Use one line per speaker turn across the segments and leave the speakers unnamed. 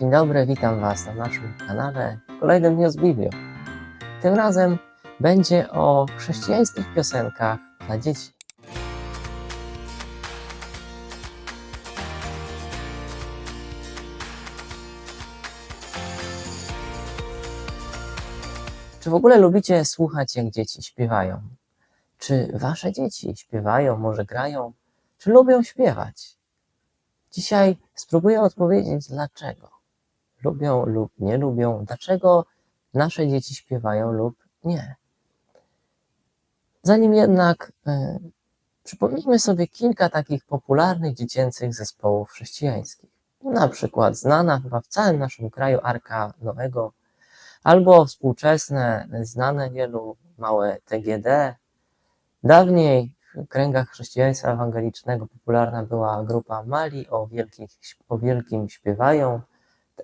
Dzień dobry, witam Was na naszym kanale w kolejnym dniu z Biblią. Tym razem będzie o chrześcijańskich piosenkach dla dzieci. Czy w ogóle lubicie słuchać, jak dzieci śpiewają? Czy Wasze dzieci śpiewają, może grają? Czy lubią śpiewać? Dzisiaj spróbuję odpowiedzieć, dlaczego lubią lub nie lubią, dlaczego nasze dzieci śpiewają lub nie. Zanim jednak e, przypomnijmy sobie kilka takich popularnych dziecięcych zespołów chrześcijańskich. Na przykład znana chyba w całym naszym kraju Arka Noego, albo współczesne, znane wielu małe TGD. Dawniej w kręgach chrześcijaństwa ewangelicznego popularna była grupa Mali, o, wielkich, o wielkim śpiewają.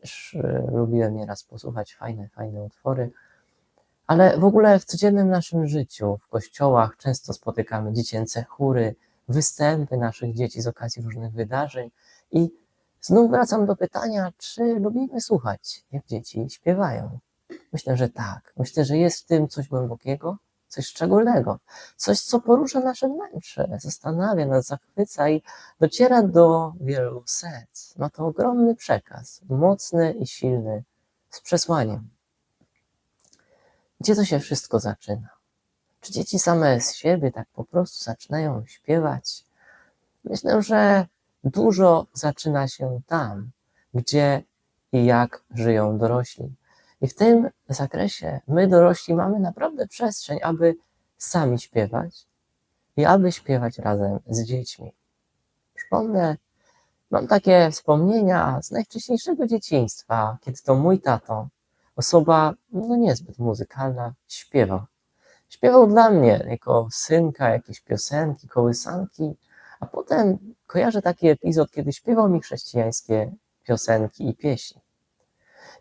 Też y, lubiłem nieraz posłuchać fajne, fajne utwory. Ale w ogóle w codziennym naszym życiu, w kościołach często spotykamy dziecięce chóry, występy naszych dzieci z okazji różnych wydarzeń. I znów wracam do pytania, czy lubimy słuchać, jak dzieci śpiewają? Myślę, że tak. Myślę, że jest w tym coś głębokiego, coś szczególnego, coś, co porusza nasze wnętrze, zastanawia nas, zachwyca i dociera do wielu serc. Ma to ogromny przekaz, mocny i silny, z przesłaniem. Gdzie to się wszystko zaczyna? Czy dzieci same z siebie tak po prostu zaczynają śpiewać? Myślę, że dużo zaczyna się tam, gdzie i jak żyją dorośli. I w tym zakresie my dorośli mamy naprawdę przestrzeń, aby sami śpiewać i aby śpiewać razem z dziećmi. Przypomnę, mam takie wspomnienia z najwcześniejszego dzieciństwa, kiedy to mój tato, osoba no niezbyt muzykalna, śpiewał. Śpiewał dla mnie jako synka jakieś piosenki, kołysanki, a potem kojarzę taki epizod, kiedy śpiewał mi chrześcijańskie piosenki i pieśni.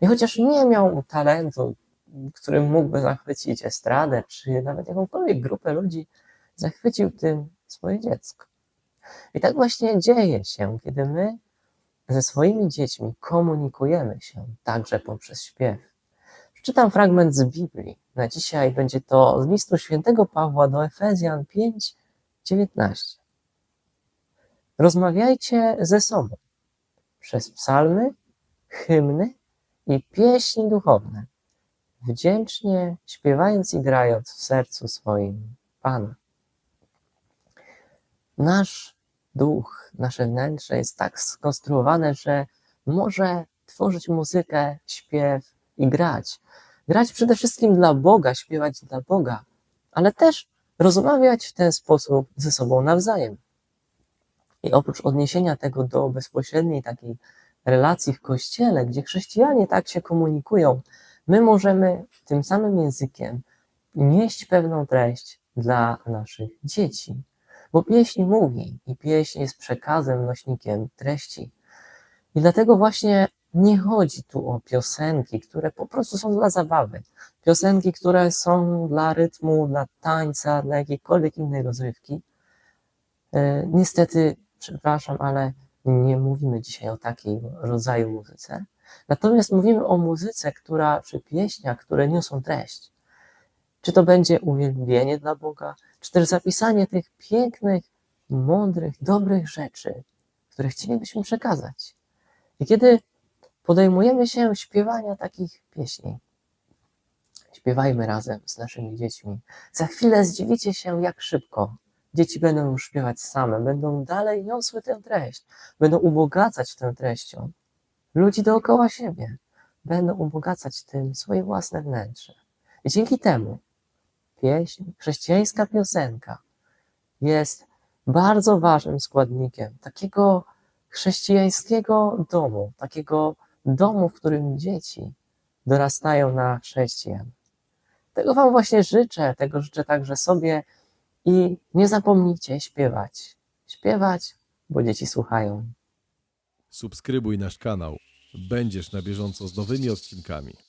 I chociaż nie miał talentu, którym mógłby zachwycić estradę, czy nawet jakąkolwiek grupę ludzi, zachwycił tym swoje dziecko. I tak właśnie dzieje się, kiedy my ze swoimi dziećmi komunikujemy się także poprzez śpiew. Przeczytam fragment z Biblii. Na dzisiaj będzie to z listu świętego Pawła do Efezjan 5, 19. Rozmawiajcie ze sobą przez psalmy, hymny i pieśni duchowne, wdzięcznie śpiewając i grając w sercu swoim Pana. Nasz duch, nasze wnętrze jest tak skonstruowane, że może tworzyć muzykę, śpiew i grać. Grać przede wszystkim dla Boga, śpiewać dla Boga, ale też rozmawiać w ten sposób ze sobą nawzajem. I oprócz odniesienia tego do bezpośredniej takiej relacji w kościele, gdzie chrześcijanie tak się komunikują, my możemy tym samym językiem nieść pewną treść dla naszych dzieci. Bo pieśń mówi i pieśń jest przekazem, nośnikiem treści. I dlatego właśnie nie chodzi tu o piosenki, które po prostu są dla zabawy. Piosenki, które są dla rytmu, dla tańca, dla jakiejkolwiek innej rozrywki. E, Niestety, przepraszam, ale nie mówimy dzisiaj o takiej rodzaju muzyce. Natomiast mówimy o muzyce, która, czy pieśniach, które niosą treść. Czy to będzie uwielbienie dla Boga, czy też zapisanie tych pięknych, mądrych, dobrych rzeczy, które chcielibyśmy przekazać. I kiedy podejmujemy się śpiewania takich pieśni, śpiewajmy razem z naszymi dziećmi. Za chwilę zdziwicie się, jak szybko dzieci będą już śpiewać same, będą dalej niosły tę treść, będą ubogacać tę treścią ludzi dookoła siebie, będą ubogacać tym swoje własne wnętrze. I dzięki temu pieśń, chrześcijańska piosenka jest bardzo ważnym składnikiem takiego chrześcijańskiego domu, takiego domu, w którym dzieci dorastają na chrześcijan. Tego Wam właśnie życzę, tego życzę także sobie i nie zapomnijcie śpiewać. Śpiewać, bo dzieci słuchają.
Subskrybuj nasz kanał. Będziesz na bieżąco z nowymi odcinkami.